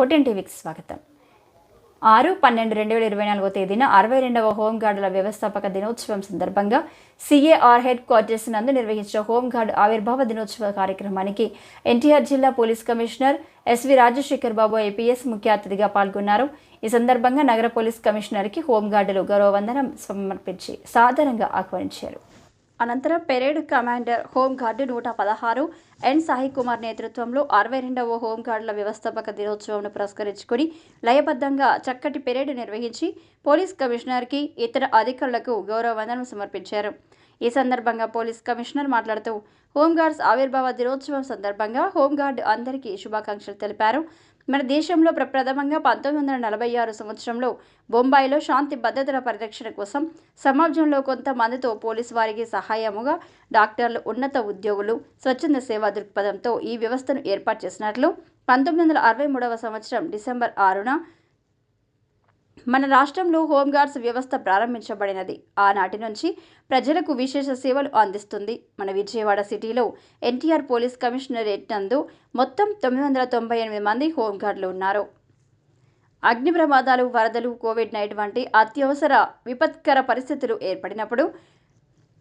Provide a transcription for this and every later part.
OTN టీవీకి స్వాగతం. ఆరు పన్నెండు రెండు వేల ఇరవై నాలుగో తేదీన అరవై రెండవ హోంగార్డుల వ్యవస్థాపక దినోత్సవం సందర్భంగా సిఏఆర్ హెడ్ క్వార్టర్స్ నందు నిర్వహించిన హోంగార్డు ఆవిర్భావ దినోత్సవ కార్యక్రమానికి ఎన్టీఆర్ జిల్లా police commissioner SV Rajasekhar Babu IPS ముఖ్య అతిథిగా పాల్గొన్నారు. ఈ సందర్భంగా నగర పోలీస్ కమిషనర్కి హోంగార్డులు గౌరవ వందనం సమర్పించి సాధారణంగా ఆహ్వానించారు. అనంతరం పెరేడ్ కమాండర్ హోంగార్డు నూట పదహారు ఎన్ సాయి కుమార్ నేతృత్వంలో అరవై రెండవ హోంగార్డుల వ్యవస్థాపక దినోత్సవంను పురస్కరించుకుని లయబద్ధంగా చక్కటి పెరేడ్ నిర్వహించి పోలీస్ కమిషనర్కి ఇతర అధికారులకు గౌరవ వందనం సమర్పించారు. ఈ సందర్భంగా పోలీస్ కమిషనర్ మాట్లాడుతూ హోంగార్డ్స్ ఆవిర్భావ దినోత్సవం సందర్భంగా హోంగార్డ్ అందరికీ శుభాకాంక్షలు తెలిపారు. మన దేశంలో ప్రప్రథమంగా పంతొమ్మిది వందల నలభై ఆరు సంవత్సరంలో బొంబాయిలో శాంతి భద్రతల పరిరక్షణ కోసం సమాజంలో కొంతమందితో పోలీసు వారికి సహాయముగా డాక్టర్లు ఉన్నత ఉద్యోగులు స్వచ్ఛంద సేవా దృక్పథంతో ఈ వ్యవస్థను ఏర్పాటు చేసినట్లు పంతొమ్మిది వందల అరవై మూడవ సంవత్సరం డిసెంబర్ ఆరున మన రాష్ట్రంలో హోంగార్డ్స్ వ్యవస్థ ప్రారంభించబడినది. ఆనాటి నుంచి ప్రజలకు విశేష సేవలు అందిస్తుంది. మన విజయవాడ సిటీలో ఎన్టీఆర్ పోలీస్ కమిషనరేట్ నందు మొత్తం తొమ్మిది వందల తొంభై ఎనిమిది మంది హోంగార్డులు ఉన్నారు. అగ్ని ప్రమాదాలు వరదలు కోవిడ్ నైన్ వంటి అత్యవసర విపత్కర పరిస్థితులు ఏర్పడినప్పుడు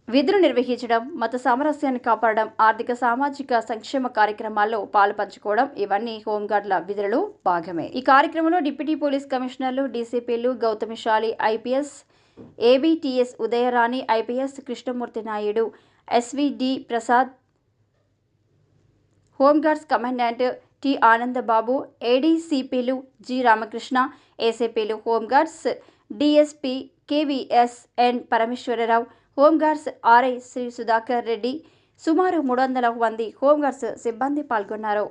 విధులు నిర్వహించడం మత సామరస్యాన్ని కాపాడడం ఆర్థిక సామాజిక సంక్షేమ కార్యక్రమాల్లో పాలు పంచుకోవడం ఇవన్నీ హోంగార్డుల విధులలో భాగమే. ఈ కార్యక్రమంలో డిప్యూటీ పోలీస్ కమిషనర్లు డీసీపీలు Gautamishali IPS ABTS Udayarani IPS Krishnamurthy Naidu SVD Prasad home guards commandant T Anandababu ఏడీసీపీలు G Ramakrishna ఏసీపీలు home guards DSP KVS N Parameswararao home guards RI Shri Sudhakar Reddy సుమారు మూడు వందల మంది హోంగార్డ్స్ సిబ్బంది పాల్గొన్నారు.